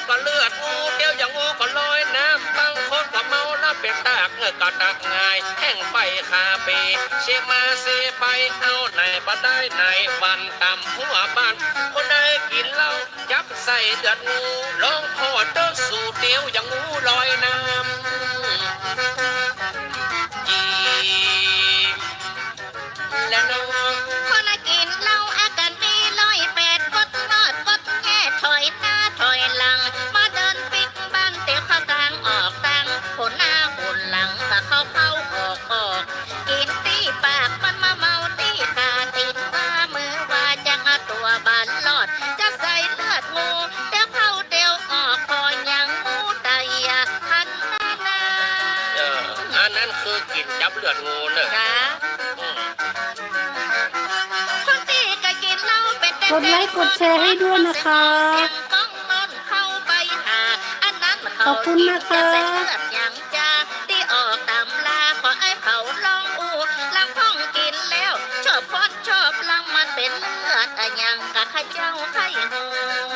บก็เลือดงูเดียวอย่างงูก็ลอยน้ำบางคนก็เมาแล้วเป็นตากเงือกก็ตักง่ายแห้งไปคาเปเชมาเซไปเอาไหนบ่ได้ไหนวันต่ำหัวบ้านคนใดกินเหล้าจับใส่เดือดงูลองพอเด้อสูตรเดียวอย่างงูลอยน้ำ เลือดงูเนอะจ้าอืมคนที่ก็กินเหล้าเป็นแต่กดไลค์กดแชร์ให้ด้วยนะคะ เสียงก้องต้นเข้าไปหาอันนั้นเขาขอบคุณนะคะจะใส่เลือดอย่างจ้าที่ออกตำลาขอไอ้เขาลองอูลำพ้องกินแล้ว ชอบฟอดชอบลังมันเป็นเลือดอะยังกะข้าเจ้าไข่หง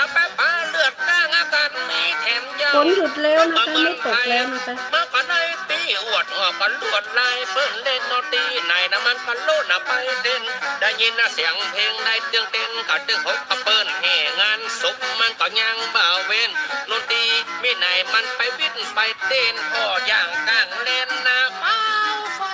แล้วแป๊บปาเลือดกลางอาการมีแถมยาวฝนหยุดแล้วนะคะไม่ตกแล้วนะคะเมื่อกันได้ตีอวดออกกันลวดลายเปิ้นเล่นโนตีไหนนะมันกันโลดนะไปเด่นได้ยินนะเสียงเพลงได้เตียงเต้นกัดตึงหกกระเปิ้นแห่งานศพมันก็ยังบ่าวเว้นโนตีมีไหนมันไปวิทย์ไปเต้นพ่อย่างกลางเล่นนะเป้าฟ้า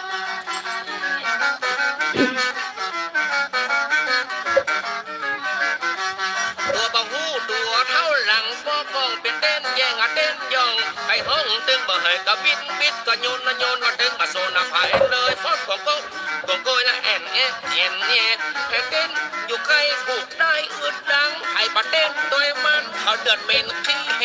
ตัวเท่าหลังป้อกองเป็นเต้นแย่งอะเต้นย่องไปห้องตึงบ่เหยก็บิดบิดก็โยนนะโยนว่าตึงมาโซนะไผเลยฟอดของก็ของก็ละแอนแอนแอนแอนให้เต้นอยู่ใกล้ผูกได้อึดดังให้ปะเต้นโดยมันเขาเดือดเมนขี้เฮ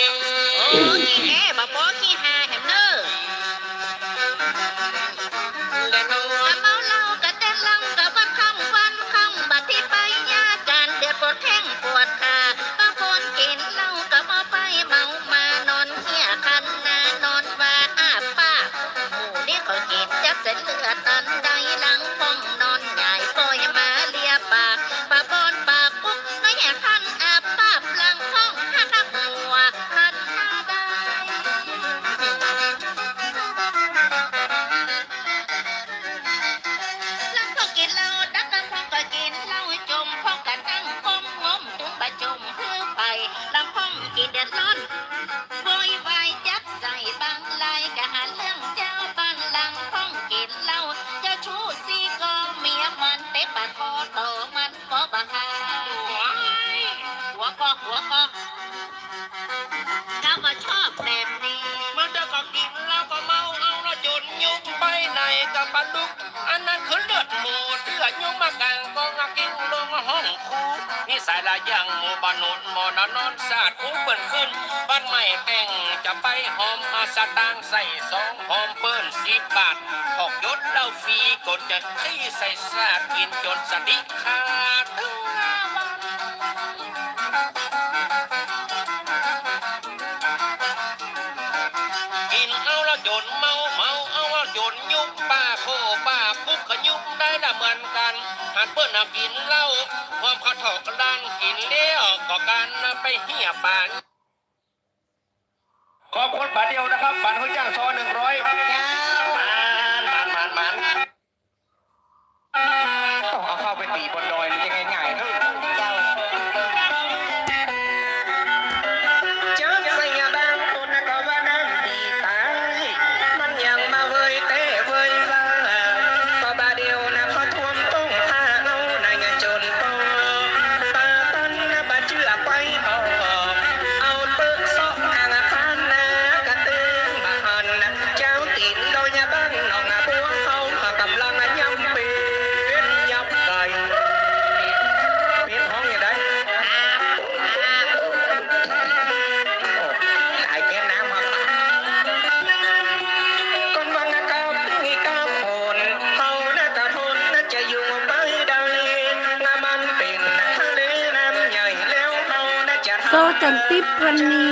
หมู่นี่เกินจักเส้นเลือดตันใดหลังห้องนอนใหญ่ปล่อยมาเลียปากปาบอนปากปุ๊บน้อยแห่คันอาป้าบหลังห้องฮักฮักหัวคันห้าได้ลังก็กินเหล้าดักกันพองก็กินเหล้าจมพองกันตั้งก้มงมถึงบะจมคือไปลังพองกินเดือดร้อน มันเตะปากคอโตมันก็บังคับหัวก็หัวก็ถ้าก็ชอบแบบนี้ มันจะก็กินแล้วก็เมาเอาแล้วจนยุ่งไปไหนกับบรรลุก อันนั้นคือเลือด อยุ่งมากางกองกิ้งลงห้องคูนี่สายละยังหมู่บ้านนมอนนอนสาดอู้เปิ่นขึ้น บ้านใหม่แต่งจะไปหอมมาสตางใส่สองหอมเปิ้นสิบบาทหอกยศเล่าฟรีกดจะที่ใส่สาดกินจนสติขาดถึงกินเอาแล้วจนเมาเมาเอาแล้วจนยุบป้าโคป้า ได้ละเหมือนกันหากเปิ้นน่ะกินเหล้าความเขาถอกกระดานกินเลี้ยวก็การไปเหี่ยปานขอบคุณบัตรเดียวนะครับบัตรเขาจ้างซอหนึ่งร้อยเจ้ามันมันมันมันต้องเอาเข้าไปตีบนดอ โซจันติปพันนี